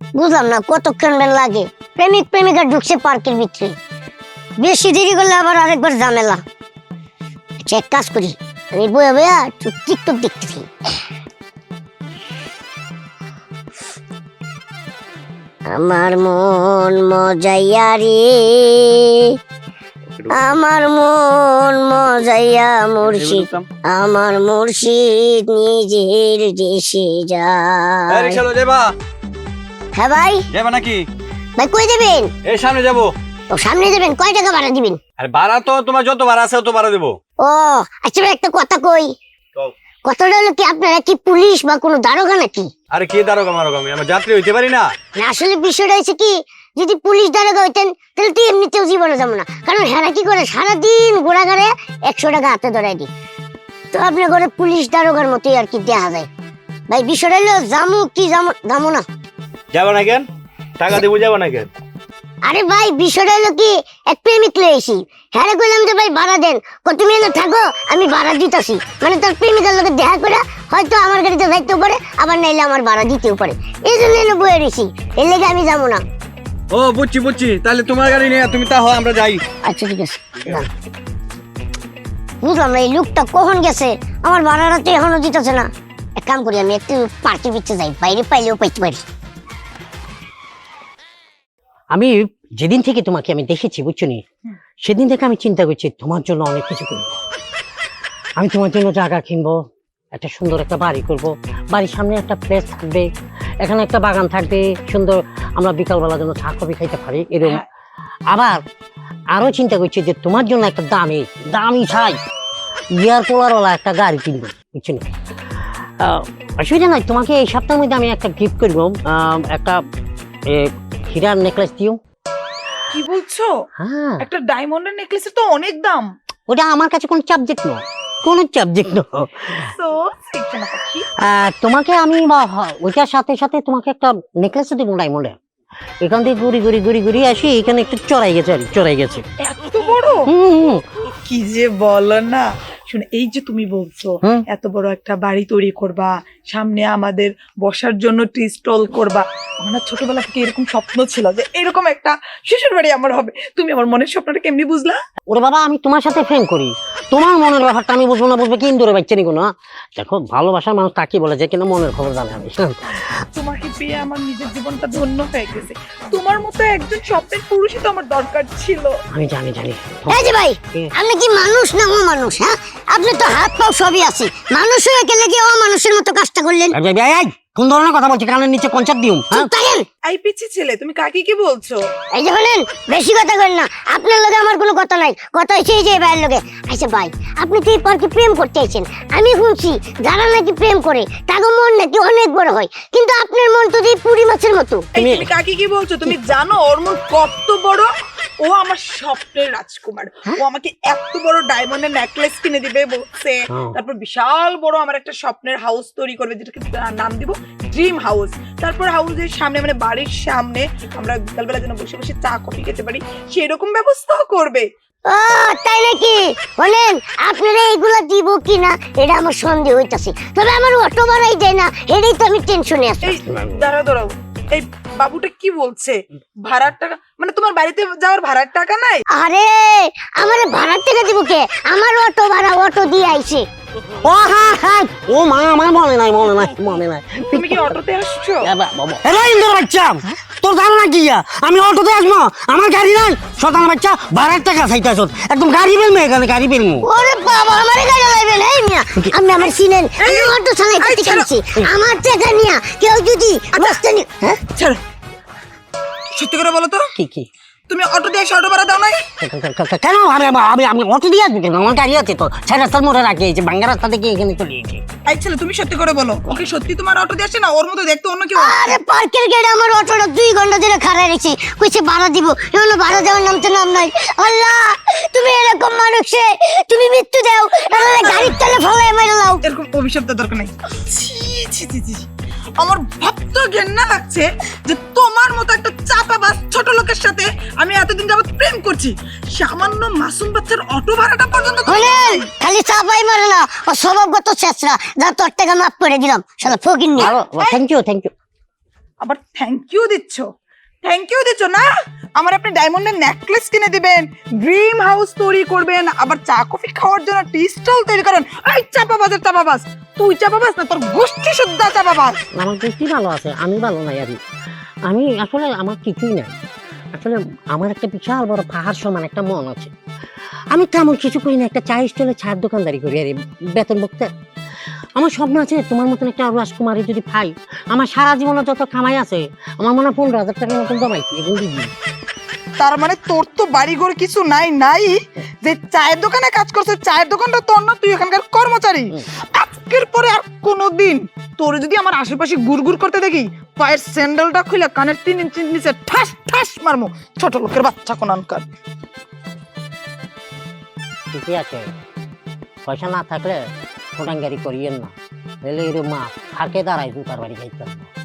বুঝলাম না কতক্ষণ বেল লাগে? প্রেমিক প্রেমিকা ঢুকছে পার্কের ভিতরে। বেশি দেরি করলে আবার আরেকবার ঝামেলা। আচ্ছা, এক কাজ করি। আমি বয়ে বয়া টিকটক দেখতেছি। আমার মন মজাইয়া রে। আমার মন মজাইয়া মুর্শিদ। আমার মুর্শিদ নিজের দেশে যাবা হ্যাঁ ভাই। যাবা নাকি? ভাই কই দেবেন এই সামনে যাব। ও সামনে দেবেন কয় টাকা ভাড়া দিবেন? আর ভাড়া তো তোমার যত ভাড়া আছে তত ভাড়া দেবো। ও আচ্ছা ভাই একটা কথা কই। কথাটা হলো কি আপনারা কি পুলিশ বা কোনো দারোগা নাকি? আরে কে দারোগা মারোগা আমি আমার যাত্রী হইতে পারি না। না, আসলে বিষয়টা হচ্ছে কি যদি পুলিশ দারোগা হইতেন তাহলে তো এমনিতেও জীবনে যাব না। কারণ হেরা কি করে সারাদিন ঘোরাঘাড়ে একশো টাকা হাতে ধরাই দিই তো আপনার ঘরে পুলিশ দারোগার মতোই আর কি দেখা যায়। ভাই বিষয়টা হলো জামু কি জামু জামু না? যাবা না কেন? টাকা দেবো যাবা না কেন? আরে ভাই বিষয়টা হলো কি এক প্রেমিক লয়েছি হ্যাঁ কইলাম যে ভাই ভাড়া দেন। কো তুমি এনে থাকো আমি ভাড়া দিতেছি। মানে তার প্রেমিকার লোকে দেখা করে হয়তো আমার গাড়িতে যাইতেও পারে আবার নাইলে আমার ভাড়া দিতেও পারে। এই জন্য এনে বয়ে রয়েছি এর লেগে আমি যাব না। ও বুঝছি বুঝছি। তাহলে তোমার গাড়ি নিয়ে তুমি তা হয় আমরা যাই। আচ্ছা ঠিক আছে বুঝলাম না এই লোকটা কখন গেছে? আমার ভাড়াটা তো এখনও দিতেছে না। এক কাম করি আমি একটু পার্টি ভিতরে যাই বাইরে পাইলেও পাইতে পারি। আমি যেদিন থেকে তোমাকে আমি দেখেছি বুঝছ নি? সেদিন থেকে আমি চিন্তা করছি তোমার জন্য অনেক কিছু করব। আমি তোমার জন্য জায়গা কিনবো একটা সুন্দর একটা বাড়ি করব। বাড়ির সামনে একটা প্লেস থাকবে এখানে একটা বাগান থাকবে সুন্দর আমরা বিকালবেলা জন্য চা কফি খাইতে পারি এরকম। আবার আরও চিন্তা করছি যে তোমার জন্য একটা দামি দামি ছাই ইয়ার পোলারওয়ালা একটা গাড়ি কিনবো বুঝছ নি? আহ, অসুবিধা নাই তোমাকে এই সপ্তাহের মধ্যে আমি একটা গিফট করব একটা হীরার নেকলেস দিও। কি বলছো? হ্যাঁ। একটা ডায়মন্ডের নেকলেসের তো অনেক দাম। ওটা আমার কাছে কোনো সাবজেক্ট নয়। কোনো সাবজেক্ট নয়। সিকনা তোমাকে আমি ওইটার সাথে সাথে তোমাকে একটা নেকলেসও দেবো ডায়মন্ডে এখান থেকে ঘুরি ঘুরি ঘুরি ঘুরি আসি এখানে একটু চড়াই গেছে আর চড়াই গেছে। এত বড়? হুম, কি যে বলো না। শুনে এই যে তুমি বলছো এত বড় একটা বাড়ি তৈরি করবা সামনে আমাদের বসার জন্য টি স্টল করবা। আমার ছোটবেলা থেকে এরকম স্বপ্ন ছিল যে এরকম একটা শিশুর বাড়ি আমার হবে। তুমি আমার মনের স্বপ্নটা কেমনি বুঝলা? ওরে বাবা আমি তোমার সাথে ফ্রেম করি। তোমার মনের ব্যাপারটা আমি বুঝব না বুঝব কি ইন্দুরে বাচ্চা নিকো না? দেখো ভালোবাসার মানুষ তাকে বলে যে কিনা মনের খবর জানে আমি তোমাকে পেয়ে আমার নিজের জীবনটা ধন্য হয়ে গেছে। তোমার মতো একজন স্বপ্নের পুরুষই তো আমার দরকার ছিল। আমি জানি জানি। এই যে ভাই? আপনি কি মানুষ না ও মানুষ হ্যাঁ? আপনি তো হাত পাও সবই আছে। মানুষ হয়ে গেলে কি ও মানুষের মতো কাজটা করলেন? কোন ধরনের কথা বলছি? কানের নিচে কনসার্ট দিও হ্যাঁ? এই পিচ্ছি ছেলে তুমি কাকে কি বলছো? এই যে বলেন বেশি কথা করেন না। আপনার লগে আমার কোনো কথা নাই। কথা হচ্ছে এই যে ভাইয়ের লগে। আচ্ছা ভাই আপনি তো এই পার্কে প্রেম করতে চাইছেন আমি শুনছি যারা নাকি প্রেম করে তাদের মন নাকি অনেক বড় হয়। কিন্তু আপনার মন তো এই পুরি মাছের মতো। তুমি কাকে কি বলছো? তুমি জানো ওর মন কত বড়? ও আমার স্বপ্নের রাজকুমার। ও আমাকে এত বড় ডায়মন্ডের নেকলেস কিনে দিবে বলছে। তারপর বিশাল বড় আমার একটা স্বপ্নের হাউস তৈরি করবে যেটাকে নাম দিব ড্রিম হাউস তারপর হাউসের সামনে মানে বাড়ির সামনে আমরা বিকালবেলা যেন বসে বসে চা কফি খেতে পারি সেরকম ব্যবস্থাও করবে। ও তাই নাকি? বলেন আপনারা এইগুলা দিব কি না এটা আমার সন্দেহ হইতাছে। তবে আমার অটো ভাড়াই দেয় না এটাই তো আমি টেনশনে আছি। দাঁড়াও দাঁড়াও। এই বাবুটা কি বলছে? ভাড়ার টাকা মানে তোমার বাড়িতে যাওয়ার ভাড়ার টাকা নাই? আরে আমার ভাড়ার টাকা দিব কে? আমার অটো ভাড়া অটো দিয়ে আইছে। ও হ্যাঁ হ্যাঁ ও মা আমার মনে নাই মনে নাই মনে নাই। তুমি কি অটোতে আসছো? এরা ইন্দুর বাচ্চা। তোর ধারণা কি? আমি অটোতে আসব। আমার গাড়ি নাই। শতান বাচ্চা ভাড়ার টাকা চাইতেছ। একদম গাড়ি পেলমু এখানে গাড়ি পেলমু ওরে বাবা আমারে গাড়ি লাইবেন এই মিয়া আপনি আমার চিনেন আমি অটো সঙ্গে করতে ছাড়ো। আমার টাকা নিয়া কেউ যদি বসতে নি হ্যাঁ? ছাড়ো। সত্যি করে বলো তো। কি কি? তুমি অটো দিয়ে অটো ভাড়া দাও নাই? কেন? আমি আমি আমি অটো দিয়ে আসব কেন? আমার গাড়ি আছে তো। ছয় রাস্তার মোড়ে রাখি এই যে বাঙ্গা রাস্তা থেকে এখানে চলে এসেছি এই ছেলে তুমি সত্যি করে বলো ওকে সত্যি তোমার অটো দিয়ে আসে না? ওর মতো দেখতে অন্য কেউ? আরে পার্কের গেটে আমার অটোটা দুই ঘণ্টা ধরে খাড়া রেখেছি। কইছে ভাড়া দিব। এখন ভাড়া দেওয়ার নাম তো নাম নাই। আল্লাহ তুমি এরকম মানুষে তুমি মৃত্যু দাও। নাহলে গাড়ির তলে ফলাই মেরে লাও। এরকম অভিশাপ দরকার নাই। ছি ছি ছি ছি। আমার ভাবতে ঘেন্না লাগছে যে তোমার মতো একটা চাপা বাস ছোট লোকের সাথে আমি এতদিন যাবত প্রেম করছি। সামান্য মাসুম বাচ্চার অটো ভাড়াটা পর্যন্ত হলেন খালি চাপাই মারে না ও স্বভাবগত চেষ্টা। যা তোর টাকা মাফ করে দিলাম শালা ফকির নিয়ে থ্যাংক ইউ থ্যাংক ইউ আবার থ্যাংক ইউ দিচ্ছ? থ্যাংক ইউ দিচ্ছ না? আমার আপনি ডায়মন্ডের নেকলেস কিনে দিবেন। ড্রিম হাউস তৈরি করবেন, আবার চা কফি খাওয়ার জন্য টি স্টল তৈরি করেন। এই চাপাবাজের চাপাবাজ, তুই চাপাবাজ না, তোর গোষ্ঠী শুদ্ধ চাপাবাজ। আমার দৃষ্টি ভালো আছে, আমি ভালো নাই আর আমি আসলে আমার কিছুই নাই। আসলে আমার একটা বিশাল বড় পাহাড় সমান একটা মন আছে। আমি তেমন কিছু করি না, একটা চা স্টলে চায়ের দোকানদারি করি, আর বেতন ভোক্তা আমার স্বপ্ন আছে তোমার মতন একটা রাজকুমারী যদি পাই। আমার সারা জীবনে যত কামাই আছে আমার মনে হয় পনেরো হাজার টাকার মতন জমাইছি এবং দিবি। তার মানে তোর তো বাড়িঘর কিছু নাই নাই? যে চায়ের দোকানে কাজ করছে চায়ের দোকানটা তোর না তুই এখানকার কর্মচারী। আজকের পরে আর কোনোদিন তোর যদি আমার আশেপাশে গুড়গুড় করতে দেখি পায়ের স্যান্ডেলটা খুলে কানের তিন ইঞ্চি নিচে ঠাস ঠাস মারমু ছোট লোকের বাচ্চা কোন আনকার ঠিকই আছে। পয়সা না থাকলে ফোটাঙ্গারি করিয়েন না। এলে এর মা ফাঁকে দাঁড়ায় জুতার বাড়ি যাইতাম না